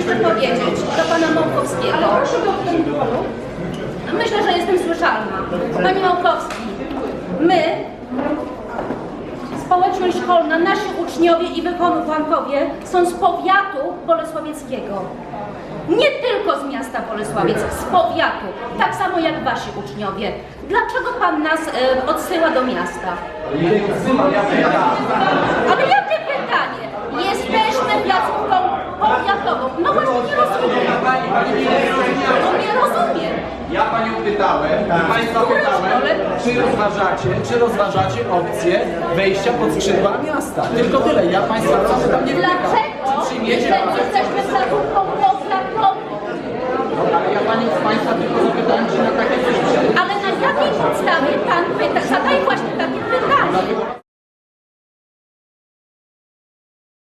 jeszcze powiedzieć do pana Małkowskiego. Myślę, że jestem słyszalna. Panie Małkowski, my, społeczność szkolna, nasi uczniowie i wychowankowie są z powiatu bolesławieckiego. Nie tylko z miasta Bolesławiec, z powiatu. Tak samo jak wasi uczniowie. Dlaczego pan nas e, odsyła do miasta? Ale jakie pytanie? Jesteśmy placówką powiatową. No właśnie nie No nie rozumiem. Ja panią pytałem, i państwa pytałem, czy rozważacie, czy rozważacie opcję wejścia pod skrzydła miasta. Tylko tyle, ja państwa wcale tam nie wnikam. Dlaczego? Czy przyjmiecie Jeżeli jesteśmy placówką powiatową. Ale ja panią z państwa tylko zapytałem, czy na